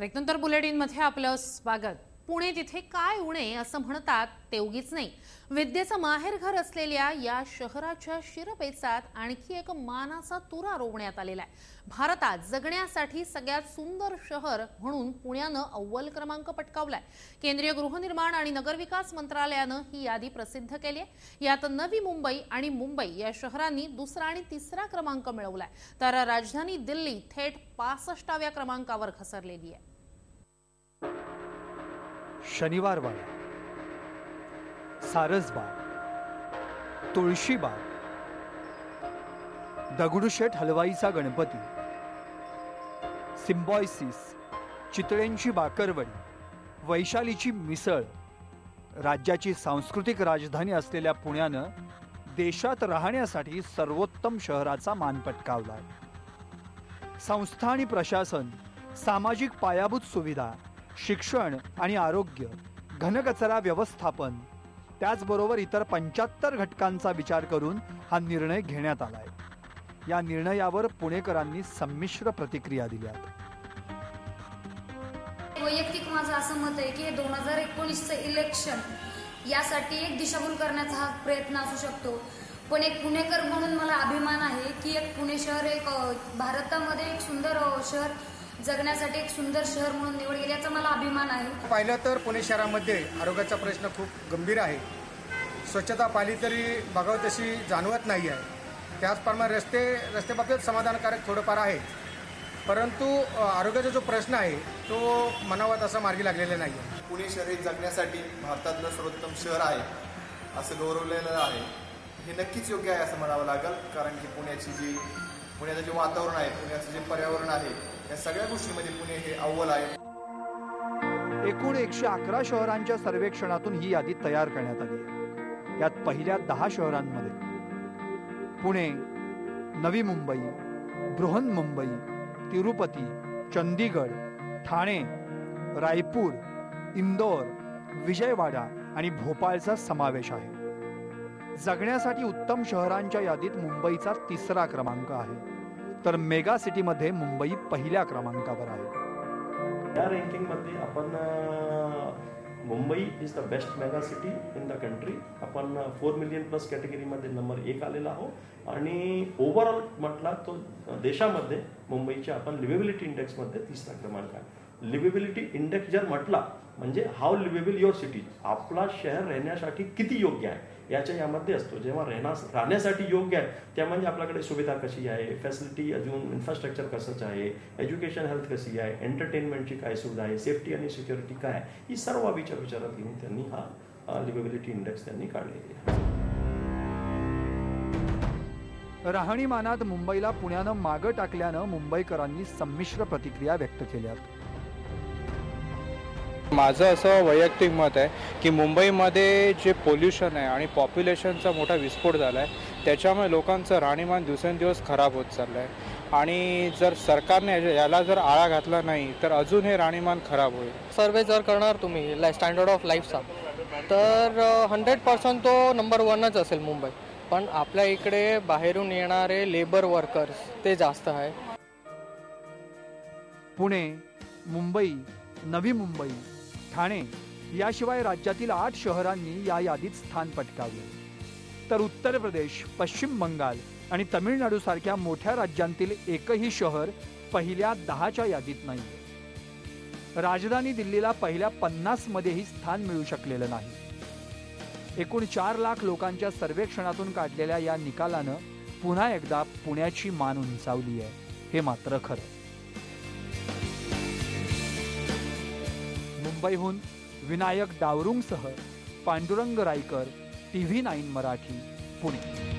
ब्रेकनंतर बुलेटिनमध्ये आपलं स्वागत. पुणे तिथे काय उणे असं म्हणतात ते उगीच नाही. विद्येचं माहेरघर असलेल्या या शहराच्या शिरपेचात आणखी एक मानाचा तुरा रोवण्यात आलेला आहे. भारतात जगण्यासाठी सगळ्यात सुंदर शहर म्हणून पुण्यानं अव्वल क्रमांक पटकावलाय. केंद्रीय गृहनिर्माण आणि नगरविकास मंत्रालयानं ही यादी प्रसिद्ध केली आहे. यात नवी मुंबई आणि मुंबई या शहरांनी दुसरा आणि तिसरा क्रमांक मिळवलाय. तर राजधानी दिल्ली थेट पासष्टाव्या क्रमांकावर घसरलेली आहे. शनिवारवाडा सारसबाग तुळशीबाग दगडूशेठ हलवाईचा गणपती सिम्बॉयसिस चितळेंची बाकरवडी वैशालीची मिसळ राज्याची सांस्कृतिक राजधानी असलेल्या पुण्यानं देशात राहण्यासाठी सर्वोत्तम शहराचा मान पटकावलाय संस्था आणि प्रशासन सामाजिक पायाभूत सुविधा शिक्षण आणि आरोग्य घनकचरा व्यवस्थापन त्याचबरोबर इतर पंच्याहत्तर घटकांचा विचार करून हा निर्णय घेण्यात आलाय. या निर्णयावर पुणेकरांनी संमिश्र प्रतिक्रिया दिल्या वैयक्तिक माझं असं मत आहे की दोन हजार एकोणीसचं इलेक्शन यासाठी एक दिशाभूल करण्याचा हा प्रयत्न असू शकतो. पण एक पुणेकर म्हणून मला अभिमान आहे की एक पुणे शहर एक भारतामध्ये एक सुंदर शहर जगण्यासाठी एक सुंदर शहर म्हणून निवड गेली याचा मला अभिमान आहे. पाहिलं तर पुणे शहरामध्ये आरोग्याचा प्रश्न खूप गंभीर आहे. स्वच्छता पाहिली तरी बघावं तशी जाणवत नाही आहे. त्याचप्रमाणे रस्ते रस्त्याबाबतीत समाधानकारक थोडंफार आहे. परंतु आरोग्याचा जो प्रश्न आहे तो मनावत असा मार्गी लागलेला नाही आहे. पुणे शहर हे जगण्यासाठी भारतातलं सर्वोत्तम शहर आहे असं गौरवलेलं आहे. हे नक्कीच योग्य आहे असं म्हणावं लागेल कारण की पुण्याची जी पुण्याचं जे वातावरण आहे पुण्याचं जे पर्यावरण आहे या सगळ्या गोष्टीमध्ये पुणे हे अव्वल आहे. एकूण एकशे अकरा शहरांच्या सर्वेक्षणातून ही यादी तयार करण्यात आली आहे. यात पहिल्या दहा शहरांमध्ये पुणे नवी मुंबई बृहन्मुंबई तिरुपती चंदीगड ठाणे रायपूर इंदोर विजयवाडा आणि भोपाळचा समावेश आहे. जगण्यासाठी उत्तम शहरांच्या यादीत मुंबईचा तिसरा क्रमांक आहे. तर मेगा सिटीमध्ये मुंबई पहिल्या क्रमांकावर आहे. या रँकिंगमध्ये आपण Mumbai is the best mega city in the country आपण फोर मिलियन प्लस कॅटेगरीमध्ये नंबर एक आलेला आहोत. आणि ओव्हरऑल म्हटला तो देशामध्ये मुंबईच्या आपण लिव्हेबिलिटी इंडेक्समध्ये तिसरा क्रमांक आहे. लिव्हेबिलिटी इंडेक्स जर म्हटला म्हणजे हाऊ लिव्हेबल युअर सिटी आपला शहर राहण्यासाठी किती योग्य आहे? याच्या यामध्ये असतो. जेव्हा राहण्या राहण्यासाठी योग्य आहे त्या म्हणजे आपल्याकडे सुविधा कशी आहे? फॅसिलिटी अजून इन्फ्रास्ट्रक्चर कसंच आहे? एज्युकेशन हेल्थ कशी आहे? एंटरटेनमेंटची काय सुविधा आहे? सेफ्टी आणि सिक्युरिटी काय आहे? ही सर्व विचार विचारात घेऊन त्यांनी हा लिव्हेबिलिटी इंडेक्स त्यांनी काढलेली आहे. राहणीमानात मुंबईला पुण्यानं मागं टाकल्यानं मुंबईकरांनी संमिश्र प्रतिक्रिया व्यक्त केल्यात. माझं असं वैयक्तिक मत आहे की मुंबईमध्ये जे पोल्युशन आहे आणि पॉप्युलेशनचा मोठा विस्फोट झाला आहे त्याच्यामुळे लोकांचं राहणीमान दिवसेंदिवस खराब होत चाललं आहे आणि जर सरकारने याला जर आळा घातला नाही तर अजून हे राहणीमान खराब होईल. सर्वे जर करणार तुम्ही लाईक स्टँडर्ड ऑफ लाईफचा तर हंड्रेड पर्सेंट तो नंबर वनच असेल मुंबई. पण आपल्या इकडे बाहेरून येणारे लेबर वर्कर्स ते जास्त आहे. पुणे मुंबई नवी मुंबई. ठाणे याशिवाय राज्यातील आठ शहरांनी या यादीत स्थान पटकावले. तर उत्तर प्रदेश पश्चिम बंगाल आणि तमिळनाडू सारख्या मोठ्या राज्यांतील एकही शहर पहिल्या दहाच्या यादीत नाही. राजधानी दिल्लीला पहिल्या पन्नास मध्येही स्थान मिळू शकलेलं नाही. एकूण चार लाख लोकांच्या सर्वेक्षणातून काढलेल्या या निकालानं पुन्हा एकदा पुण्याची मान उंचावली आहे. हे मात्र खरं. मुंबईहून Vinayak डावरुंगसह Pandurang Raikar T V nine Marathi Pune.